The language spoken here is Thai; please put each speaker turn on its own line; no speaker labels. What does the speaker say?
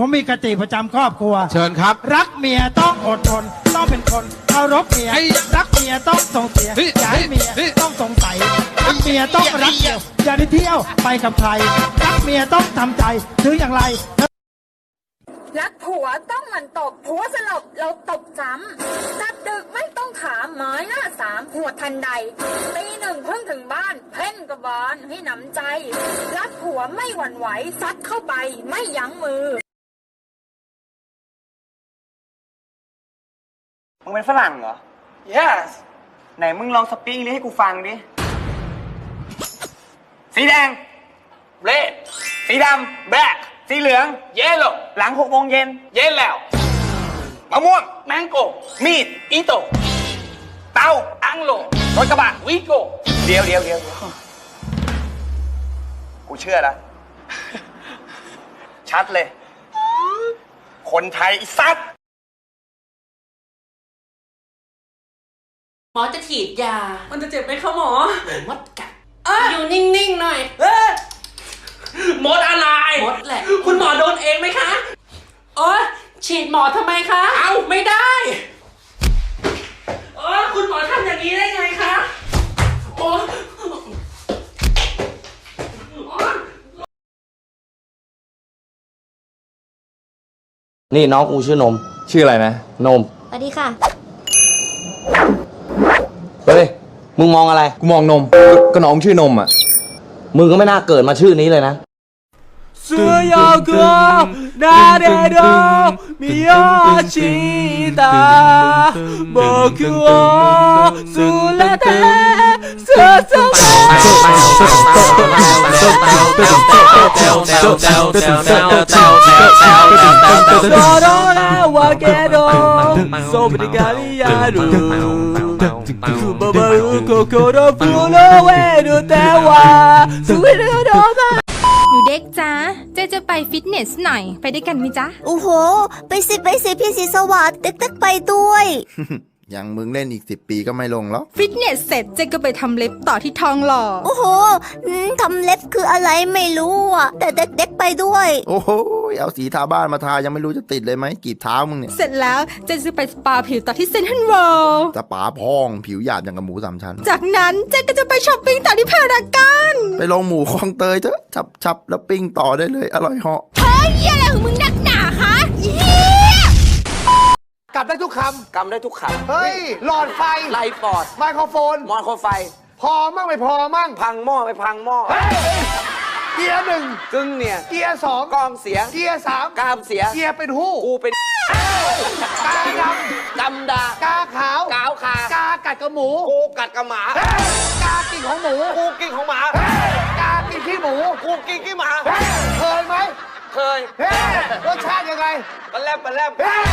ผมมีกติประจำครอบครัว
เชิญครับ
รักเมียต้องอดทน ต้องเป็นคนเคารพเมีย
เฮ้ย
รักเมียต้องส่งเสีย
เฮ้ย
อย่าให้เมีย
เฮ้ย
ต้องสงสัยรักเมียต้องรักเดียวอย่าได้เที่ยวไปกับใครรักเมียต้องทำใจถึงอย่างไร
รักผัวต้องหมันตบผัวสลบเราตบซ้ำจับดึกไม่ต้องถามหมายหน้าสามหัวดทันใดตีหนึ่งเพิ่งถึงบ้าน เพ่นกระบาลให้หนำใจ รักผัวไม่หวั่นไหวซัดเข้าไปไม่ยั้งมือ
มึงเป็นฝรั่งเหรอ yes ไหนมึงลองสปีกอังกฤษให้กูฟังดิ สีแดง red สีดำ black สีเหลือง yellow หลังหกโมงเย็น yellow มะม่วง mango มีด ito เตา anglo รถกระบะ vigo เดียวเดียวเดียวกูเชื่อแล้วชัดเลย คนไทยไอ้สัตว์
หมอจะฉีดยา
มันจะเจ็บไหมคะหมอ
เดี๋ยวมดกัด
เอ้ย
อยู่นิ่งๆหน่อย
เอ้ยมดอะไร
มดแหละ
คุณหมอโดนเองไหมคะ
โอ๊ยฉีดหมอทำไมคะ
เอ้าไม่ได้ เออคุณหมอทำอย่างนี้ได้ไงคะ โอ้
นี่น้องกูชื่อนม
ชื่ออะไรนะ
นม
สวัสดีค่ะ
เฮ้ย มึงมองอะไร
กูมองนมก็น้องชื่อนมอะ
มึงก็ไม่น่าเกิดมาชื่อนี้เลยนะ
เสื้อยาวเกลือหน้าแดงดมียอชิตาบอกคือว่าสุลเตเสื้อสมารอแล้วว่าแกโดนโซบิกาลิยาดู
หนูเด็กจ้าเจ๊จะไปฟิตเนสหน่อย ไปด้วยกันไหมจ๊ะ
โอ้โห ไปสิไปสิพี่สีสวัสดิ์ตึกตึกไปด้วย
ย่างมึงเล่นอีกสิบปีก็ไม่ลงหรอก
ฟิตเนสเสร็จเจ๊ก็ไปทำเล็บต่อที่ทองหล่อ
โอ้โหอืมทำเล็บคืออะไรไม่รู้อะ แต่เด็กๆไปด้วย
โอ้โห เอาสีทาบ้านมาทายังไม่รู้จะติดเลยไหมกีบเท้ามึงเนี่ย
เสร็จแล้วเจ๊จะไปสปาผิวต่อที่เซนทรัลเวิลด์
จะป๋าพองผิวหยาบอย่างกับหมูสามชั้น
จากนั้นเจ๊ก็จะไปช้อปปิ้งต่อที่พารากอน
ไปลงหมูคลองเตยเถอะชับชับแล้วปิ้งต่อได้เลย อร่อยเหาะ
เฮ้ยอะไรของมึงนักหนาคะเฮีย
กลับได้ทุกคำกำได้ทุกคำ
เฮ้ย หลอดไฟ
ไล่ปอด
ไมโครโฟน
มอนโคไฟ
พอมั่งไม่พอมั่ง
พังหม้อไปพังหม้อ
เกียร์หนึ่ง
กึ่งเนี่ย
เกียร์สอง
กองเสีย
เกียร์สาม
กามเสีย
เกียร์เป็นหู้
กูเป็น
กาด
กำดาำ
กาขาว
กาวคากา
กัดกับหมู
กูกัดกับหมา
เฮ้ยกากินของหมู
กูกินของหมา
เฮ้ยกากินขี้หมู
กูกินขี้หมา
เฮ้ยเคยไหม
เคย
เฮ้ยรสชาติยังไง
ปลาแลบปลาแลบ
เฮ้ย